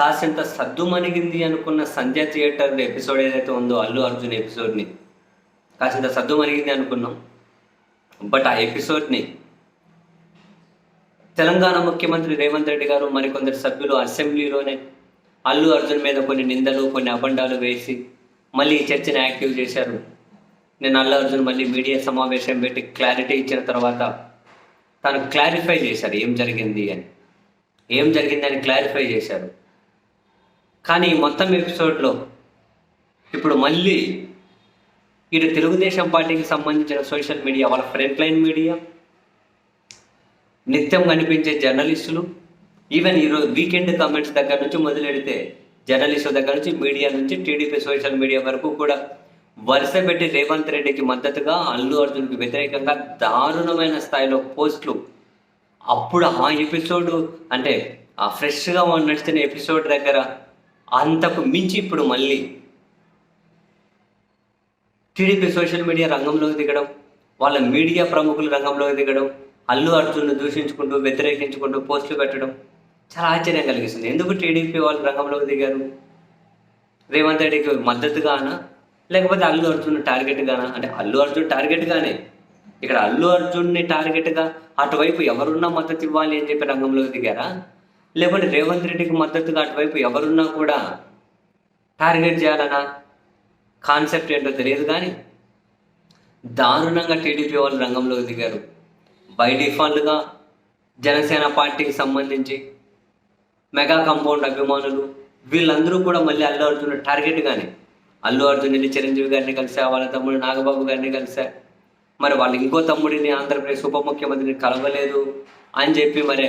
కాసింత సద్దు మణిగింది అనుకున్న సంధ్య theatre episode ఏదైతే ఉందో అల్లు అర్జున్ ఎపిసోడ్ని. కాసింత సద్దు మణిగింది అనుకున్నాం. బట్ ఆ ఎపిసోడ్ని తెలంగాణ ముఖ్యమంత్రి రేవంత్ రెడ్డి గారు మరికొందరు సభ్యులు అసెంబ్లీలోనే అల్లు అర్జున్ మీద కొన్ని నిందలు కొన్ని అబండాలు వేసి మళ్ళీ ఈ చర్చని యాక్టివ్ చేశారు. నేను అల్లు అర్జున్ మళ్ళీ మీడియా సమావేశం పెట్టి క్లారిటీ ఇచ్చిన తర్వాత తను క్లారిఫై చేశారు ఏం జరిగింది అని. ఏం జరిగింది అని క్లారిఫై చేశారు. కానీ ఈ మొత్తం ఎపిసోడ్లో ఇప్పుడు మళ్ళీ ఇటు తెలుగుదేశం పార్టీకి సంబంధించిన సోషల్ మీడియా వాళ్ళ ఫ్రంట్ లైన్ మీడియా నిత్యం కనిపించే జర్నలిస్టులు ఈవెన్ ఈరోజు వీకెండ్ కమెంట్స్ దగ్గర నుంచి మొదలెడితే జర్నలిస్టుల దగ్గర నుంచి మీడియా నుంచి టీడీపీ సోషల్ మీడియా వరకు కూడా వరుస పెట్టి రేవంత్ రెడ్డికి మద్దతుగా అల్లు అర్జున్కి వ్యతిరేకంగా దారుణమైన స్థాయిలో పోస్టులు. అప్పుడు ఆ ఎపిసోడ్ అంటే ఆ ఫ్రెష్గా నడిచిన ఎపిసోడ్ దగ్గర అంతకు మించి ఇప్పుడు మళ్ళీ టీడీపీ సోషల్ మీడియా రంగంలోకి దిగడం వాళ్ళ మీడియా ప్రముఖుల రంగంలోకి దిగడం అల్లు అర్జున్ను దూషించుకుంటూ వ్యతిరేకించుకుంటూ పోస్టులు పెట్టడం చాలా ఆశ్చర్యం కలిగిస్తుంది. ఎందుకు టీడీపీ వాళ్ళు రంగంలోకి దిగారు? రేవంత్ రెడ్డికి మద్దతుగానా? లేకపోతే అల్లు అర్జున్ టార్గెట్గానా? అంటే అల్లు అర్జున్ టార్గెట్గానే. ఇక్కడ అల్లు అర్జున్ని టార్గెట్గా అటువైపు ఎవరున్నా మద్దతు ఇవ్వాలి అని చెప్పి రంగంలోకి దిగారా? లేకపోతే రేవంత్ రెడ్డికి మద్దతుగా అటువైపు ఎవరున్నా కూడా టార్గెట్ చేయాలనా కాన్సెప్ట్ ఏంటో తెలియదు కానీ దారుణంగా టీడీపీ వాళ్ళు రంగంలోకి దిగారు. బై డిఫాల్ట్గా జనసేన పార్టీకి సంబంధించి మెగా కంపౌండ్ అభిమానులు వీళ్ళందరూ కూడా మళ్ళీ అల్లు అర్జున్ టార్గెట్ కానీ అల్లు అర్జున్ వెళ్ళి చిరంజీవి గారిని కలిసా వాళ్ళ తమ్ముడు నాగబాబు గారిని కలిసా? మరి వాళ్ళు ఇంకో తమ్ముడిని ఆంధ్రప్రదేశ్ ఉప ముఖ్యమంత్రిని కలవలేదు అని చెప్పి మరి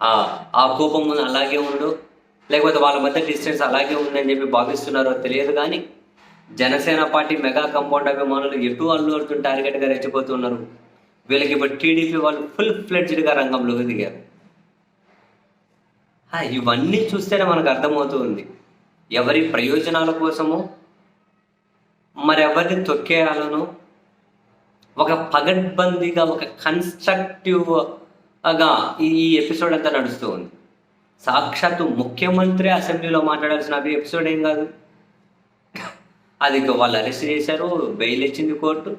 ఆ ఆ కోపం అలాగే ఉండు. లేకపోతే వాళ్ళ మధ్య డిస్టెన్స్ అలాగే ఉందని చెప్పి భావిస్తున్నారో తెలియదు కానీ జనసేన పార్టీ మెగా కంపౌండ్ అభిమానులు ఎటు అల్లు అర్జున్ టార్గెట్గా రెచ్చిపోతున్నారు? వీళ్ళకి ఇప్పుడు టీడీపీ వాళ్ళు ఫుల్ ఫ్లెడ్జ్డ్గా రంగంలోకి దిగారు. ఇవన్నీ చూస్తేనే మనకు అర్థమవుతుంది. ఎవరి ప్రయోజనాల కోసమో మరి ఎవరిని తొక్కేయాలనో ఒక పగడ్బందీగా ఒక కన్స్ట్రక్టివ్ ఈ ఈ ఎపిసోడ్ అంతా నడుస్తూ ఉంది. సాక్షాత్తు ముఖ్యమంత్రి అసెంబ్లీలో మాట్లాడాల్సిన అవి ఎపిసోడ్ ఏం కాదు? అది వాళ్ళు అరెస్ట్ చేశారు బెయిల్ ఇచ్చింది కోర్టు.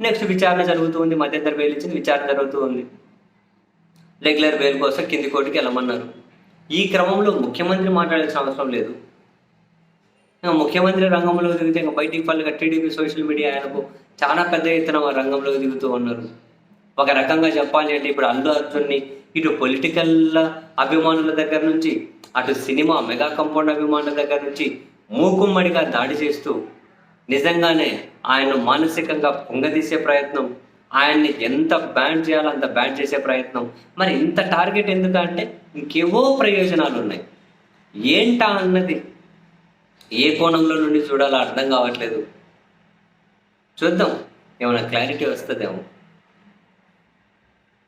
నెక్స్ట్ విచారణ జరుగుతుంది మధ్యంతర బెయిల్ ఇచ్చింది విచారణ జరుగుతూ ఉంది. రెగ్యులర్ బెయిల్ కోసం కింది కోర్టుకి వెళ్ళమన్నారు. ఈ క్రమంలో ముఖ్యమంత్రి మాట్లాడాల్సిన అవసరం లేదు. ఇంకా ముఖ్యమంత్రి రంగంలో దిగితే ఇంకా బయటికి పళ్ళుగా టీడీపీ సోషల్ మీడియా ఆయనకు చాలా పెద్ద ఎత్తున రంగంలోకి దిగుతూ ఉన్నారు. ఒక రకంగా చెప్పాలి అంటే ఇప్పుడు అల్లు అర్జున్ని ఇటు పొలిటికల్ అభిమానుల దగ్గర నుంచి అటు సినిమా మెగా కంపౌండ్ అభిమానుల దగ్గర నుంచి మూకుమ్మడిగా దాడి చేస్తూ నిజంగానే ఆయన మానసికంగా పొంగదీసే ప్రయత్నం ఆయన్ని ఎంత బ్యాన్ చేయాలో అంత బ్యాన్ చేసే ప్రయత్నం. మరి ఇంత టార్గెట్ ఎందుకంటే ఇంకేవో ప్రయోజనాలు ఉన్నాయి. ఏంటా అన్నది ఏ కోణంలో నుండి చూడాలో అర్థం కావట్లేదు. చూద్దాం ఏమైనా క్లారిటీ వస్తుందేమో.